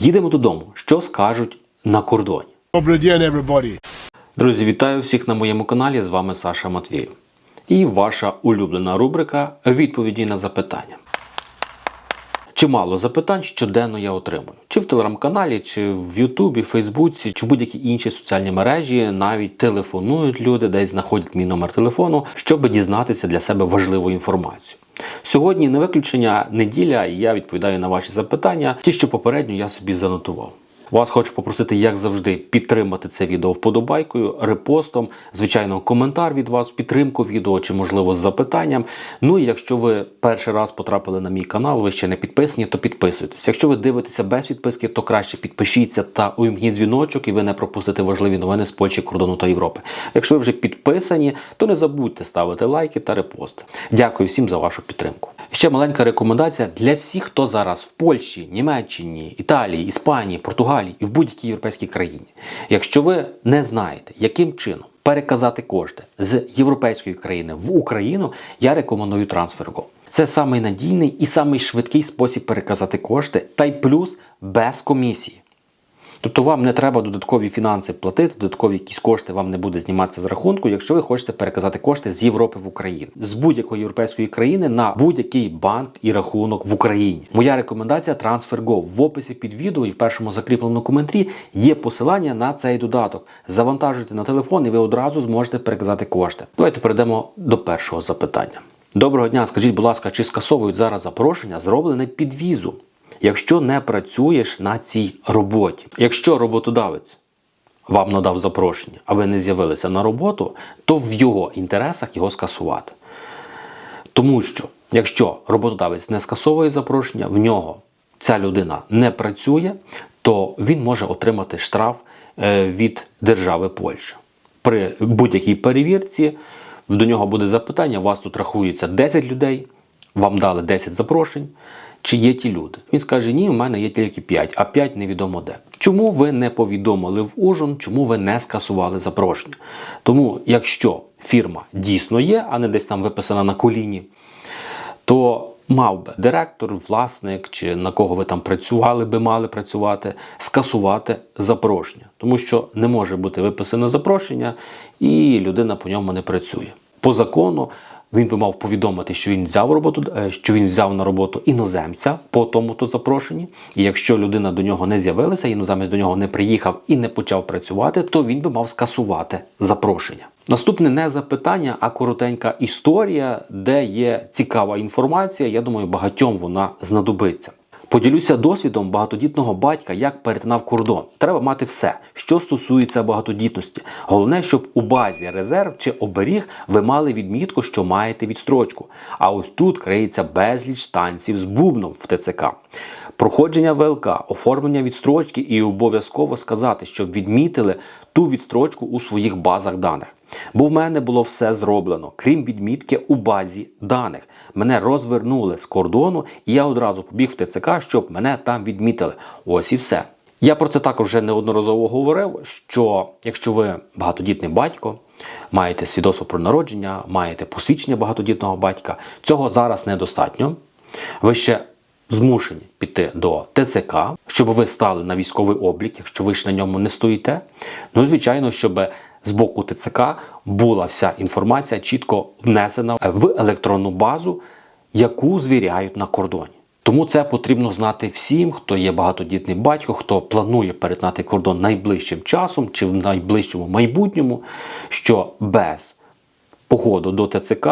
Їдемо додому. Що скажуть на кордоні? Everybody. Друзі, вітаю всіх на моєму каналі. З вами Саша Матвієв. І ваша улюблена рубрика Відповіді на запитання. Чимало запитань щоденно я отримую. Чи в телеграм-каналі, чи в Ютубі, Фейсбуці, чи в будь-які інші соціальні мережі навіть телефонують люди, десь знаходять мій номер телефону, щоб дізнатися для себе важливу інформацію. Сьогодні не виключення неділя, і я відповідаю на ваші запитання, ті, що попередньо я собі занотував. Вас хочу попросити, як завжди, підтримати це відео вподобайкою, репостом, звичайно, коментар від вас, підтримку відео чи, можливо, з запитанням. Ну і якщо ви перший раз потрапили на мій канал, ви ще не підписані, то підписуйтесь. Якщо ви дивитеся без підписки, то краще підпишіться та увімкніть дзвіночок, і ви не пропустите важливі новини з Польщі, кордону та Європи. Якщо ви вже підписані, то не забудьте ставити лайки та репости. Дякую всім за вашу підтримку. Ще маленька рекомендація для всіх, хто зараз в Польщі, Німеччині, Італії, Іспанії, Португалії і в будь-якій європейській країні. Якщо ви не знаєте, яким чином переказати кошти з європейської країни в Україну, я рекомендую TransferGo. Це самий надійний і самий швидкий спосіб переказати кошти, та й плюс без комісії. Тобто вам не треба додаткові фінанси платити, додаткові якісь кошти вам не буде зніматися з рахунку, якщо ви хочете переказати кошти з Європи в Україну, з будь-якої європейської країни на будь-який банк і рахунок в Україні. Моя рекомендація TransferGo. В описі під відео і в першому закріпленому коментарі є посилання на цей додаток. Завантажуйте на телефон, і ви одразу зможете переказати кошти. Давайте перейдемо до першого запитання. Доброго дня, скажіть, будь ласка, чи скасовують зараз запрошення, зроблене під візу? Якщо не працюєш на цій роботі. Якщо роботодавець вам надав запрошення, а ви не з'явилися на роботу, то в його інтересах його скасувати. Тому що, якщо роботодавець не скасовує запрошення, в нього ця людина не працює, то він може отримати штраф е, від держави Польща. При будь-якій перевірці до нього буде запитання: у вас тут рахується 10 людей, вам дали 10 запрошень. Чи є ті люди? Він скаже: Ні, в мене є тільки 5, а 5 невідомо де. Чому ви не повідомили в ужин, чому ви не скасували запрошення? Тому, якщо фірма дійсно є, а не десь там виписана на коліні, то мав би директор, власник чи на кого ви там працювали би мали працювати, скасувати запрошення, тому що не може бути виписане запрошення, і людина по ньому не працює. По закону. Він би мав повідомити, що він взяв роботу, е, що він взяв на роботу іноземця по тому-то запрошенні. І якщо людина до нього не з'явилася, іноземець до нього не приїхав і не почав працювати, то він би мав скасувати запрошення. Наступне не запитання, а коротенька історія, де є цікава інформація. Я думаю, багатьом вона знадобиться. Поділюся досвідом багатодітного батька, як перетинав кордон. Треба мати все, що стосується багатодітності. Головне, щоб у базі резерв чи оберіг ви мали відмітку, що маєте відстрочку. А ось тут криється безліч станців з бубном в ТЦК. Проходження ВЛК, оформлення відстрочки і обов'язково сказати, щоб відмітили ту відстрочку у своїх базах даних. Бо в мене було все зроблено, крім відмітки у базі даних. Мене розвернули з кордону, і я одразу побіг в ТЦК, щоб мене там відмітили. Ось і все. Я про це також вже неодноразово говорив: що якщо ви багатодітний батько, маєте свідоцтво про народження, маєте посвідчення багатодітного батька, цього зараз недостатньо. Ви ще змушені піти до ТЦК, щоб ви стали на військовий облік, якщо ви ж на ньому не стоїте. Ну, звичайно, щоб з боку ТЦК була вся інформація чітко внесена в електронну базу, яку звіряють на кордоні. Тому це потрібно знати всім, хто є багатодітний батько, хто планує перетнати кордон найближчим часом чи в найближчому майбутньому, що без походу до ТЦК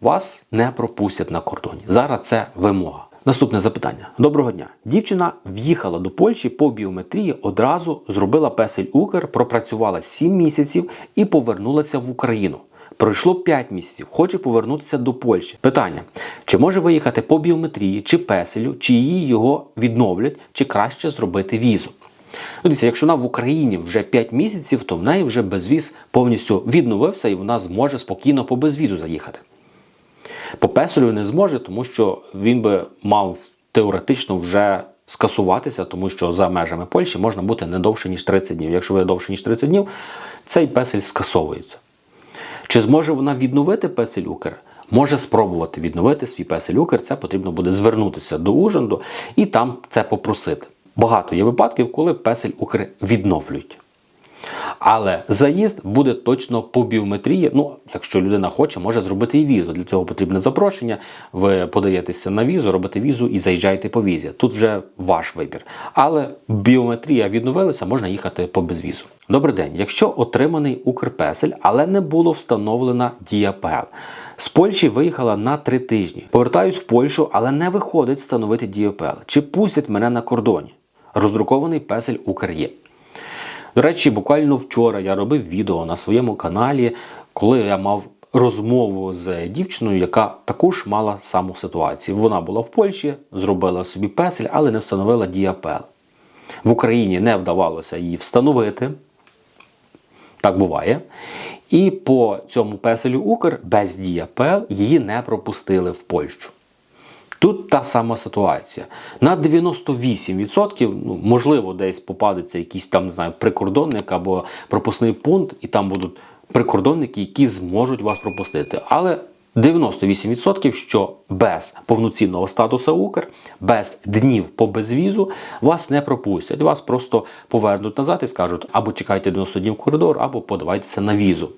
вас не пропустять на кордоні. Зараз це вимога. Наступне запитання. Доброго дня. Дівчина в'їхала до Польщі по біометрії, одразу зробила песель Укр, пропрацювала 7 місяців і повернулася в Україну. Пройшло 5 місяців, хоче повернутися до Польщі. Питання: чи може виїхати по біометрії, чи песелю, чи її його відновлять, чи краще зробити візу? Ну, Дивіться, якщо вона в Україні вже 5 місяців, то в неї вже безвіз повністю відновився і вона зможе спокійно по безвізу заїхати. По песелю не зможе, тому що він би мав теоретично вже скасуватися, тому що за межами Польщі можна бути не довше, ніж 30 днів. Якщо ви довше, ніж 30 днів, цей песель скасовується. Чи зможе вона відновити песель Укр? Може спробувати відновити свій песель Укр, це потрібно буде звернутися до Ужанду і там це попросити. Багато є випадків, коли песель Укр відновлюють. Але заїзд буде точно по біометрії. Ну, якщо людина хоче, може зробити і візу. Для цього потрібне запрошення. Ви подаєтеся на візу, робите візу і заїжджаєте по візі. Тут вже ваш вибір. Але біометрія відновилася, можна їхати по безвізу. Добрий день. Якщо отриманий Укрпесель, але не було встановлена дія ПЛ. З Польщі виїхала на три тижні. Повертаюсь в Польщу, але не виходить встановити дію ПЛ. Чи пустять мене на кордоні? Роздрукований песель Укр є. До речі, буквально вчора я робив відео на своєму каналі, коли я мав розмову з дівчиною, яка також мала саму ситуацію. Вона була в Польщі, зробила собі песель, але не встановила діапел. В Україні не вдавалося її встановити. Так буває. І по цьому песелю Укр без діапел її не пропустили в Польщу. Тут та сама ситуація. На 98%, ну, можливо, десь попадеться якийсь там, не знаю, прикордонник або пропускний пункт, і там будуть прикордонники, які зможуть вас пропустити. Але 98%, що без повноцінного статусу Укр, без днів по безвізу вас не пропустять. Вас просто повернуть назад і скажуть або чекайте 90 днів коридор, або подавайтеся на візу.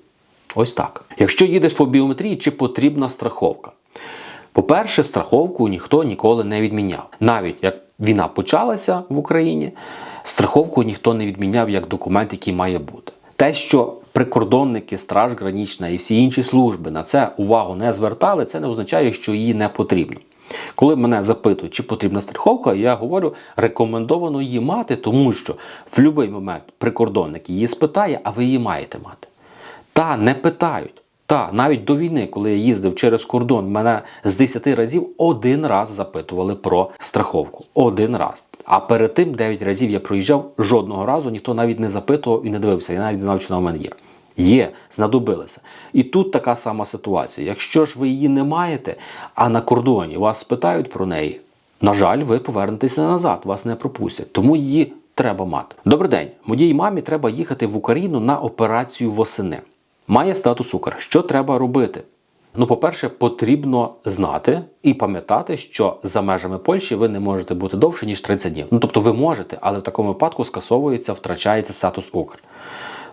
Ось так. Якщо їдеш по біометрії, чи потрібна страховка? По-перше, страховку ніхто ніколи не відміняв. Навіть як війна почалася в Україні, страховку ніхто не відміняв як документ, який має бути. Те, що прикордонники, Страж Гранічна і всі інші служби на це увагу не звертали, це не означає, що її не потрібно. Коли мене запитують, чи потрібна страховка, я говорю, рекомендовано її мати, тому що в будь-який момент прикордонник її спитає, а ви її маєте мати. Та не питають. Та навіть до війни, коли я їздив через кордон, мене з 10 разів один раз запитували про страховку. Один раз. А перед тим 9 разів я проїжджав, жодного разу ніхто навіть не запитував і не дивився. Я навіть не знав, що вона в мене є. Є, знадобилися. І тут така сама ситуація. Якщо ж ви її не маєте, а на кордоні вас спитають про неї, на жаль, ви повернетеся назад, вас не пропустять. Тому її треба мати. Добрий день. Моїй мамі треба їхати в Україну на операцію восени. Має статус Укр. Що треба робити? Ну, по-перше, потрібно знати і пам'ятати, що за межами Польщі ви не можете бути довше, ніж 30 днів. Ну, тобто ви можете, але в такому випадку скасовується, втрачаєте статус Укр.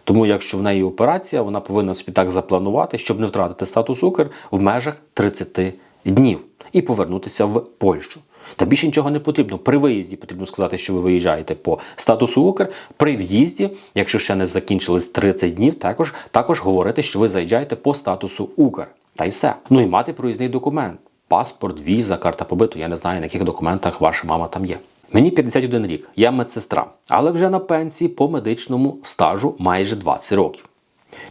Тому, якщо в неї операція, вона повинна собі так запланувати, щоб не втратити статус Укр в межах 30 днів і повернутися в Польщу. Та більше нічого не потрібно. При виїзді потрібно сказати, що ви виїжджаєте по статусу Укр. При в'їзді, якщо ще не закінчились 30 днів, також, також говорити, що ви заїжджаєте по статусу Укр. Та й все. Ну і мати проїзний документ. Паспорт, віза, карта побиту. Я не знаю, на яких документах ваша мама там є. Мені 51 рік, я медсестра, але вже на пенсії по медичному стажу майже 20 років.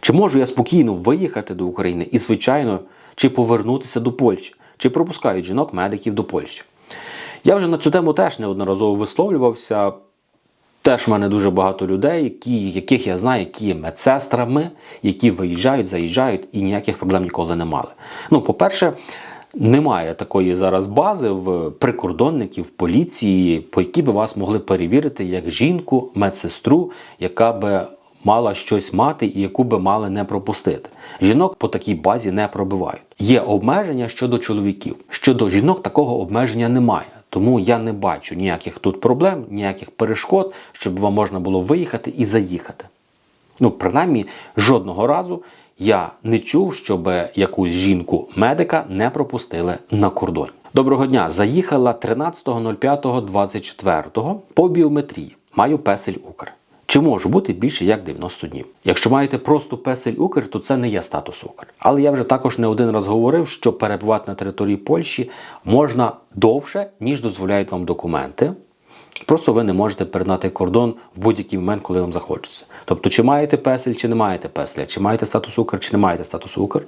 Чи можу я спокійно виїхати до України і, звичайно, чи повернутися до Польщі, чи пропускають жінок-медиків до Польщі? Я вже на цю тему теж неодноразово висловлювався. Теж в мене дуже багато людей, які, яких я знаю, які є медсестрами, які виїжджають, заїжджають і ніяких проблем ніколи не мали. Ну, по-перше, немає такої зараз бази в прикордонників, поліції, по якій би вас могли перевірити як жінку, медсестру, яка би мала щось мати і яку би мали не пропустити. Жінок по такій базі не пробивають. Є обмеження щодо чоловіків. Щодо жінок такого обмеження немає. Тому я не бачу ніяких тут проблем, ніяких перешкод, щоб вам можна було виїхати і заїхати. Ну, принаймні, жодного разу я не чув, щоб якусь жінку-медика не пропустили на кордон. Доброго дня! Заїхала 13.05.24 по біометрії. Маю песель Укр. Чи може бути більше як 90 днів? Якщо маєте просто песель Укр, то це не є статус Укр. Але я вже також не один раз говорив, що перебувати на території Польщі можна довше, ніж дозволяють вам документи. Просто ви не можете перетнати кордон в будь-який момент, коли вам захочеться. Тобто, чи маєте песель, чи не маєте песеля, чи маєте статус Укр, чи не маєте статус Укр.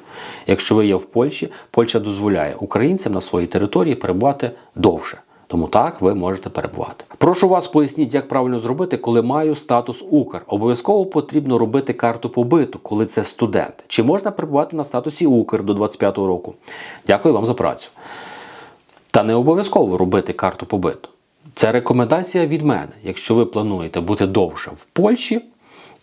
Якщо ви є в Польщі, Польща дозволяє українцям на своїй території перебувати довше. Тому так ви можете перебувати. Прошу вас поясніть, як правильно зробити, коли маю статус Укр. Обов'язково потрібно робити карту побиту, коли це студент. Чи можна перебувати на статусі Укр до 25-го року? Дякую вам за працю. Та не обов'язково робити карту побиту. Це рекомендація від мене. Якщо ви плануєте бути довше в Польщі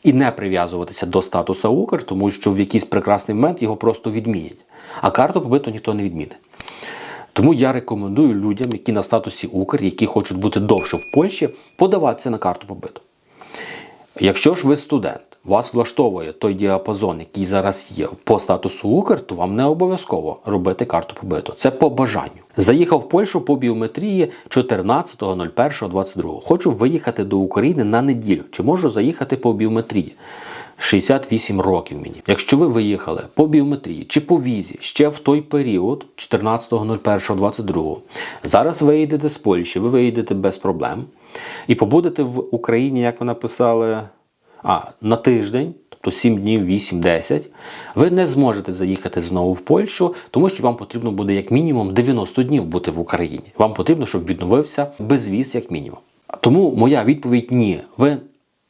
і не прив'язуватися до статуса Укр, тому що в якийсь прекрасний момент його просто відмінять. А карту побиту ніхто не відмінить. Тому я рекомендую людям, які на статусі Укр, які хочуть бути довше в Польщі, подаватися на карту побиту. Якщо ж ви студент, вас влаштовує той діапазон, який зараз є по статусу Укр, то вам не обов'язково робити карту побиту. Це по бажанню. Заїхав в Польщу по біометрії 14.01.22. Хочу виїхати до України на неділю. Чи можу заїхати по біометрії? 68 років мені. Якщо ви виїхали по біометрії чи по візі ще в той період, 14.01.22, зараз виїдете з Польщі, ви виїдете без проблем і побудете в Україні, як ви написали, а, на тиждень, тобто 7 днів, 8-10, ви не зможете заїхати знову в Польщу, тому що вам потрібно буде як мінімум 90 днів бути в Україні. Вам потрібно, щоб відновився безвіз як мінімум. Тому моя відповідь ні. Ви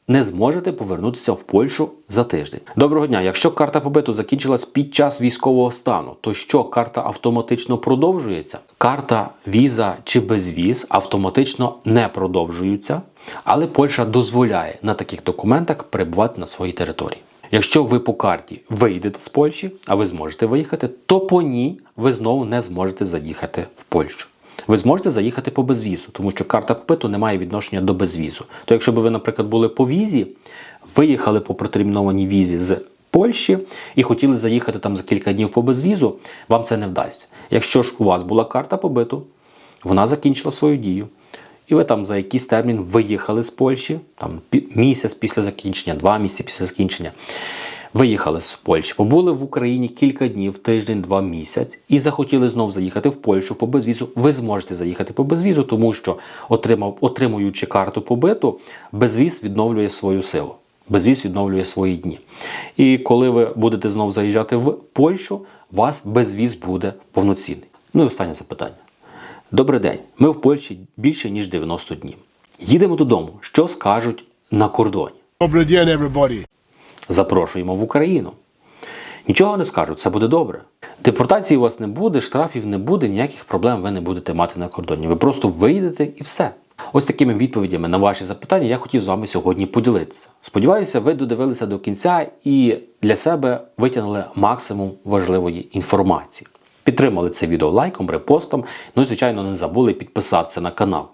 не зможете повернутися в Польщу за тиждень. Доброго дня. Якщо карта побиту закінчилась під час військового стану, то що карта автоматично продовжується? Карта віза чи безвіз автоматично не продовжуються, але Польща дозволяє на таких документах перебувати на своїй території. Якщо ви по карті вийдете з Польщі, а ви зможете виїхати, то по ній ви знову не зможете заїхати в Польщу. Ви зможете заїхати по безвізу, тому що карта попиту не має відношення до безвізу. То якщо б ви, наприклад, були по візі, виїхали по протермінованій візі з Польщі і хотіли заїхати там за кілька днів по безвізу, вам це не вдасться. Якщо ж у вас була карта побиту, вона закінчила свою дію. І ви там за якийсь термін виїхали з Польщі, там місяць після закінчення, два місяці після закінчення. Виїхали з Польщі, побули в Україні кілька днів, тиждень, два місяць, і захотіли знов заїхати в Польщу по безвізу. Ви зможете заїхати по безвізу, тому що отримав, отримуючи карту побиту, безвіз відновлює свою силу. Безвіз відновлює свої дні. І коли ви будете знов заїжджати в Польщу, вас безвіз буде повноцінний. Ну і останнє запитання. Добрий день. Ми в Польщі більше ніж 90 днів. Їдемо додому. Що скажуть на кордоні? Добрий день, everybody. Запрошуємо в Україну. Нічого не скажуть, все буде добре. Депортації у вас не буде, штрафів не буде, ніяких проблем ви не будете мати на кордоні. Ви просто виїдете і все. Ось такими відповідями на ваші запитання я хотів з вами сьогодні поділитися. Сподіваюся, ви додивилися до кінця і для себе витягнули максимум важливої інформації. Підтримали це відео лайком, репостом. Ну і звичайно не забули підписатися на канал.